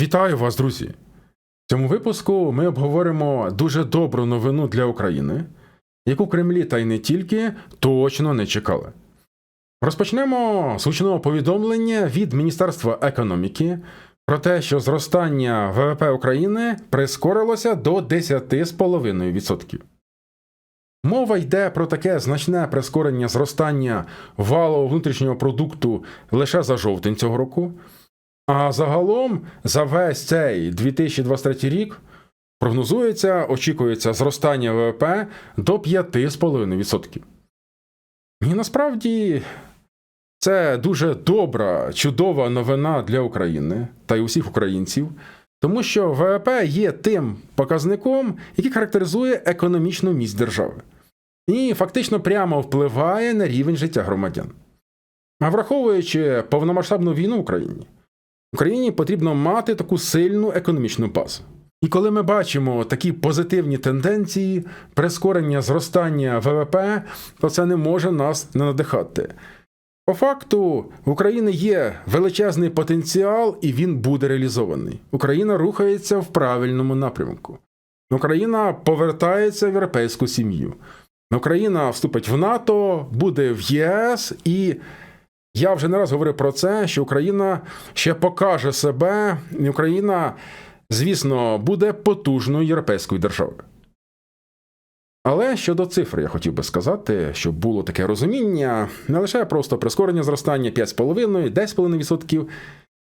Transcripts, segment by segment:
Вітаю вас, друзі! В цьому випуску ми обговоримо дуже добру новину для України, яку Кремлі та й не тільки точно не чекали. Розпочнемо з гучного повідомлення від Міністерства економіки про те, що зростання ВВП України прискорилося до 10,5%. Мова йде про таке значне прискорення зростання валового внутрішнього продукту лише за жовтень цього року. А загалом за весь цей 2023 рік прогнозується, очікується зростання ВВП до 5,5%. І насправді це дуже добра, чудова новина для України та й усіх українців, тому що ВВП є тим показником, який характеризує економічну міць держави, і фактично прямо впливає на рівень життя громадян. А враховуючи повномасштабну війну в Україні. Україні потрібно мати таку сильну економічну базу. І коли ми бачимо такі позитивні тенденції, прискорення зростання ВВП, то це не може нас не надихати. По факту, в України є величезний потенціал, і він буде реалізований. Україна рухається в правильному напрямку. Україна повертається в європейську сім'ю. Україна вступить в НАТО, буде в ЄС і. Я вже не раз говорив про це, що Україна ще покаже себе, і Україна, звісно, буде потужною європейською державою. Але щодо цифр, я хотів би сказати, щоб було таке розуміння, не лише просто прискорення зростання 5,5, 10,5%,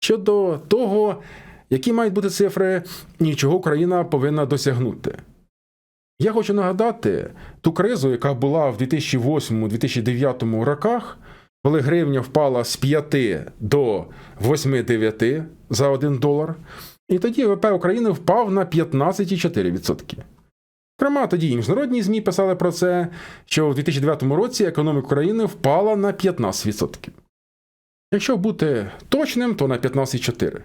щодо того, які мають бути цифри і чого Україна повинна досягнути. Я хочу нагадати ту кризу, яка була в 2008-2009 роках коли гривня впала з 5 до 8,9 за 1 долар, і тоді ВВП України впав на 15,4%. Зокрема, тоді і міжнародні ЗМІ писали про це, що в 2009 році економіка України впала на 15%. Якщо бути точним, то на 15,4%.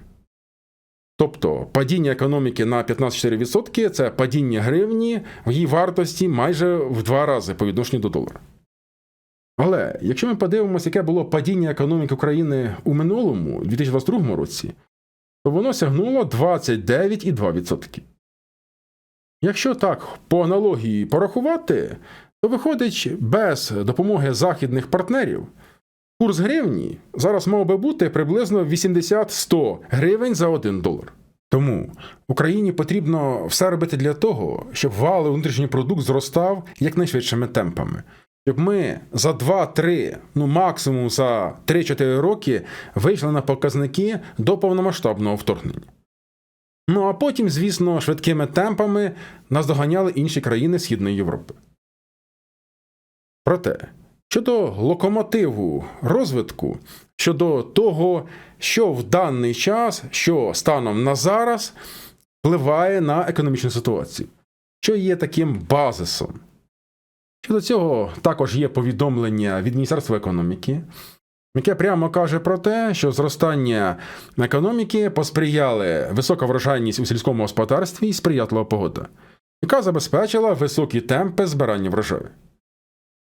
Тобто падіння економіки на 15,4% це падіння гривні в її вартості майже в два рази по відношенню до долара. Але якщо ми подивимося, яке було падіння економіки України у минулому, 2022 році, то воно сягнуло 29,2%. Якщо так по аналогії порахувати, то виходить, без допомоги західних партнерів курс гривні зараз мав би бути приблизно 80-100 гривень за 1 долар. Тому Україні потрібно все робити для того, щоб валовий внутрішній продукт зростав якнайшвидшими темпами щоб ми за 2-3, ну максимум за 3-4 роки вийшли на показники до повномасштабного вторгнення. Ну а потім, звісно, швидкими темпами наздоганяли інші країни Східної Європи. Проте, щодо локомотиву розвитку, щодо того, що в даний час, що станом на зараз впливає на економічну ситуацію, що є таким базисом. Щодо цього також є повідомлення від Міністерства економіки, яке прямо каже про те, що зростання економіки посприяли висока врожайність у сільському господарстві і сприятлива погода, яка забезпечила високі темпи збирання врожаю.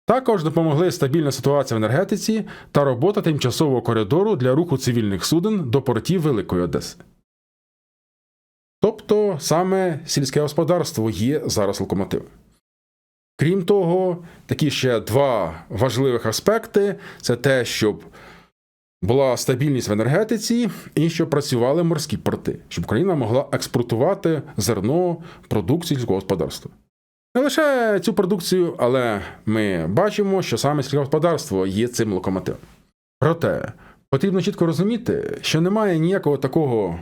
Також допомогли стабільна ситуація в енергетиці та робота тимчасового коридору для руху цивільних суден до портів Великої Одеси. Тобто саме сільське господарство є зараз локомотивом. Крім того, такі ще два важливих аспекти: це те, щоб була стабільність в енергетиці і щоб працювали морські порти, щоб Україна могла експортувати зерно, продукцію сільського господарства. Не лише цю продукцію, але ми бачимо, що саме сільське господарство є цим локомотивом. Проте потрібно чітко розуміти, що немає ніякого такого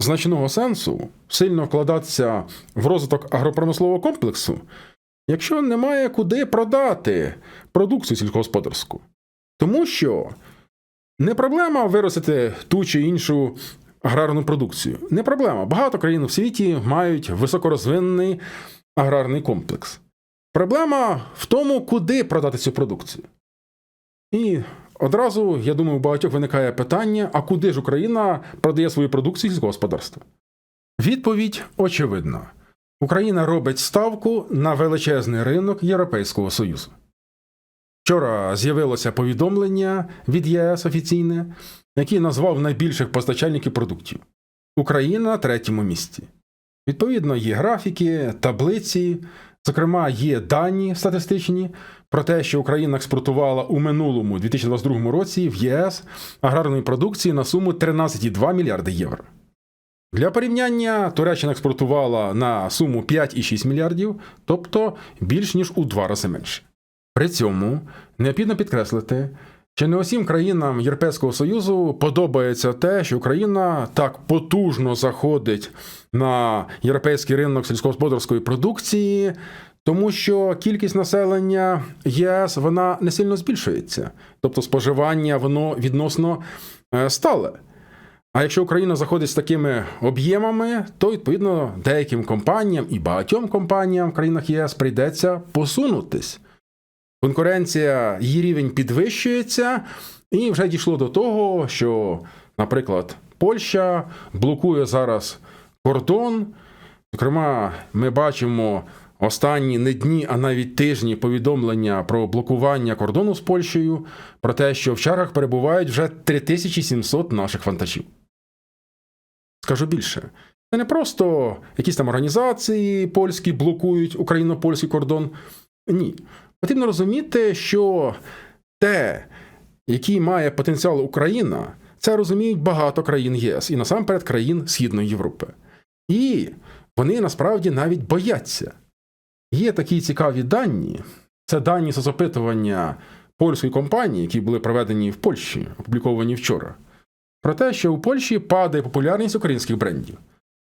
значного сенсу сильно вкладатися в розвиток агропромислового комплексу якщо немає куди продати продукцію сільськогосподарську. Тому що не проблема виростити ту чи іншу аграрну продукцію. Не проблема. Багато країн у світі мають високорозвинений аграрний комплекс. Проблема в тому, куди продати цю продукцію. І одразу, я думаю, у багатьох виникає питання: а куди ж Україна продає свою продукцію сільського господарства? Відповідь очевидна. Україна робить ставку на величезний ринок Європейського Союзу. Вчора з'явилося повідомлення від ЄС офіційне, який назвав найбільших постачальників продуктів. Україна на третьому місці. Відповідно, є графіки, таблиці, зокрема, є дані статистичні про те, що Україна експортувала у минулому 2022 році в ЄС аграрної продукції на суму 13,2 мільярди євро. Для порівняння Туреччина експортувала на суму 5,6 мільярдів, тобто більш ніж у два рази менше. При цьому необхідно підкреслити, що не усім країнам Європейського Союзу подобається те, що Україна так потужно заходить на європейський ринок сільськогосподарської продукції, тому що кількість населення ЄС вона не сильно збільшується, тобто споживання воно відносно е, стале. А якщо Україна заходить з такими об'ємами, то відповідно деяким компаніям і багатьом компаніям в країнах ЄС прийдеться посунутись. Конкуренція, її рівень підвищується, і вже дійшло до того, що, наприклад, Польща блокує зараз кордон. Зокрема, ми бачимо останні не дні, а навіть тижні повідомлення про блокування кордону з Польщею, про те, що в чергах перебувають вже 3700 наших вантажів. Скажу більше, це не просто якісь там організації польські блокують україно-польський кордон. Ні. Потрібно розуміти, що те, який має потенціал Україна, це розуміють багато країн ЄС і насамперед країн Східної Європи. І вони насправді навіть бояться. Є такі цікаві дані. Це дані соцопитування польської компанії, які були проведені в Польщі, опубліковані вчора. Про те, що у Польщі падає популярність українських брендів.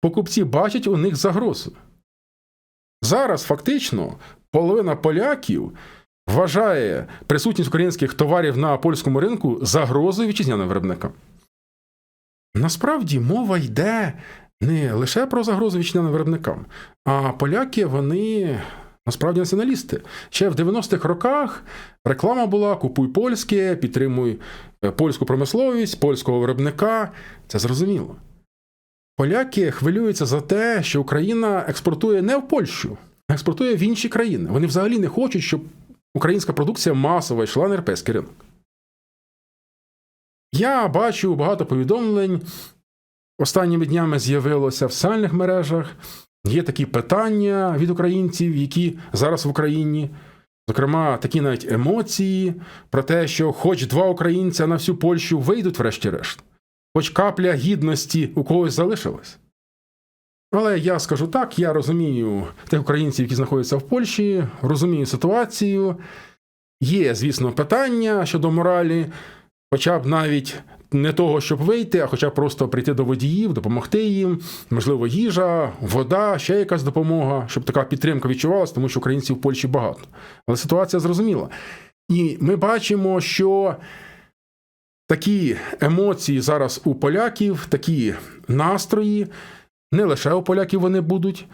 Покупці бачать у них загрозу. Зараз фактично половина поляків вважає присутність українських товарів на польському ринку загрозою вітчизняним виробникам. Насправді мова йде не лише про загрозу вітчизняним виробникам, а поляки вони насправді націоналісти. Ще в 90-х роках реклама була Купуй польське, підтримуй е, польську промисловість, польського виробника. Це зрозуміло. Поляки хвилюються за те, що Україна експортує не в Польщу, а експортує в інші країни. Вони взагалі не хочуть, щоб українська продукція масово йшла на європейський ринок. Я бачу багато повідомлень. Останніми днями з'явилося в соціальних мережах. Є такі питання від українців, які зараз в Україні. Зокрема, такі навіть емоції про те, що хоч два українця на всю Польщу вийдуть, врешті-решт, хоч капля гідності у когось залишилась. Але я скажу так: я розумію тих українців, які знаходяться в Польщі, розумію ситуацію. Є, звісно, питання щодо моралі, хоча б навіть не того, щоб вийти, а хоча б просто прийти до водіїв, допомогти їм, можливо, їжа, вода, ще якась допомога, щоб така підтримка відчувалася, тому що українців в Польщі багато. Але ситуація зрозуміла. І ми бачимо, що такі емоції зараз у поляків, такі настрої, не лише у поляків вони будуть.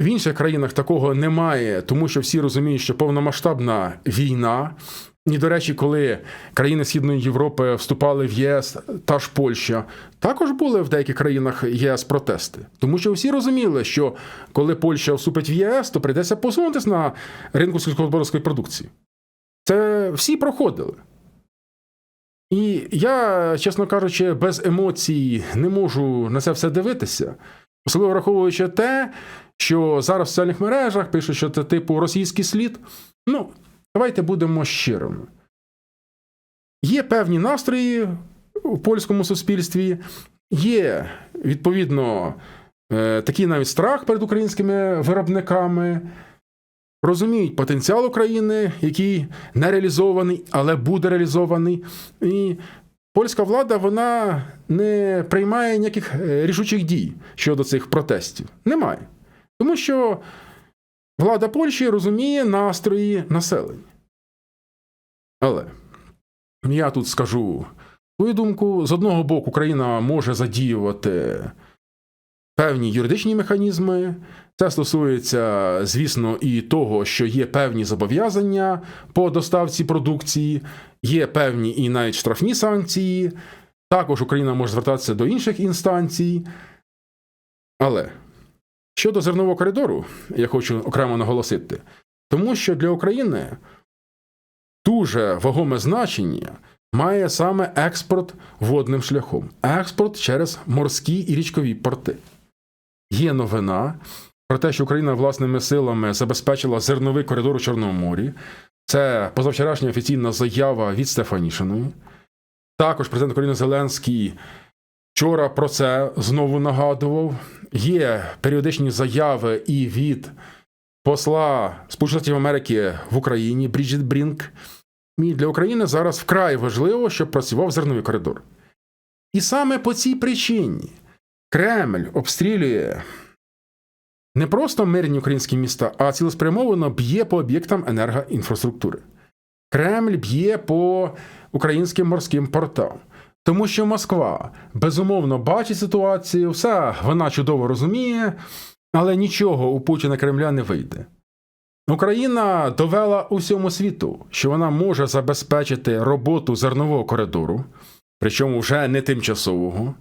В інших країнах такого немає, тому що всі розуміють, що повномасштабна війна. І, до речі, коли країни Східної Європи вступали в ЄС, та ж Польща, також були в деяких країнах ЄС протести. Тому що всі розуміли, що коли Польща вступить в ЄС, то прийдеться посунутися на ринку сільськогосподарської продукції. Це всі проходили. І я, чесно кажучи, без емоцій не можу на це все дивитися, особливо враховуючи те, що зараз в соціальних мережах пишуть, що це типу російський слід. Ну, давайте будемо щирими. Є певні настрої у польському суспільстві, є, відповідно, е, такий навіть страх перед українськими виробниками. Розуміють потенціал України, який не реалізований, але буде реалізований. І польська влада вона не приймає ніяких е, рішучих дій щодо цих протестів. Немає. Тому що влада Польщі розуміє настрої населення. Але я тут скажу свою думку: з одного боку, Україна може задіювати певні юридичні механізми. Це стосується, звісно, і того, що є певні зобов'язання по доставці продукції, є певні і навіть штрафні санкції. Також Україна може звертатися до інших інстанцій. Але щодо зернового коридору, я хочу окремо наголосити, тому що для України дуже вагоме значення має саме експорт водним шляхом, експорт через морські і річкові порти. Є новина про те, що Україна власними силами забезпечила зерновий коридор у Чорному морі. Це позавчорашня офіційна заява від Стефанішиної. Також президент України Зеленський вчора про це знову нагадував. Є періодичні заяви і від посла Сполучених Штатів Америки в Україні Бріджит Брінк. І для України зараз вкрай важливо, щоб працював зерновий коридор. І саме по цій причині Кремль обстрілює не просто мирні українські міста, а цілеспрямовано б'є по об'єктам енергоінфраструктури. Кремль б'є по українським морським портам. Тому що Москва безумовно бачить ситуацію, все вона чудово розуміє, але нічого у Путіна Кремля не вийде. Україна довела усьому світу, що вона може забезпечити роботу зернового коридору, причому вже не тимчасового.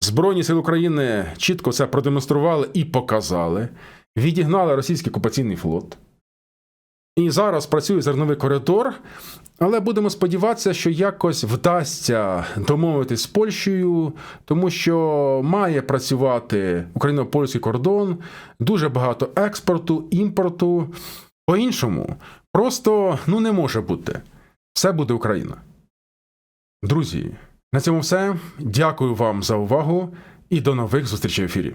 Збройні сили України чітко це продемонстрували і показали, відігнали російський окупаційний флот. І зараз працює зерновий коридор, але будемо сподіватися, що якось вдасться домовитись з Польщею, тому що має працювати україно-польський кордон, дуже багато експорту, імпорту. По-іншому, просто ну не може бути. Все буде Україна. Друзі, на цьому все. Дякую вам за увагу і до нових зустрічей в ефірі.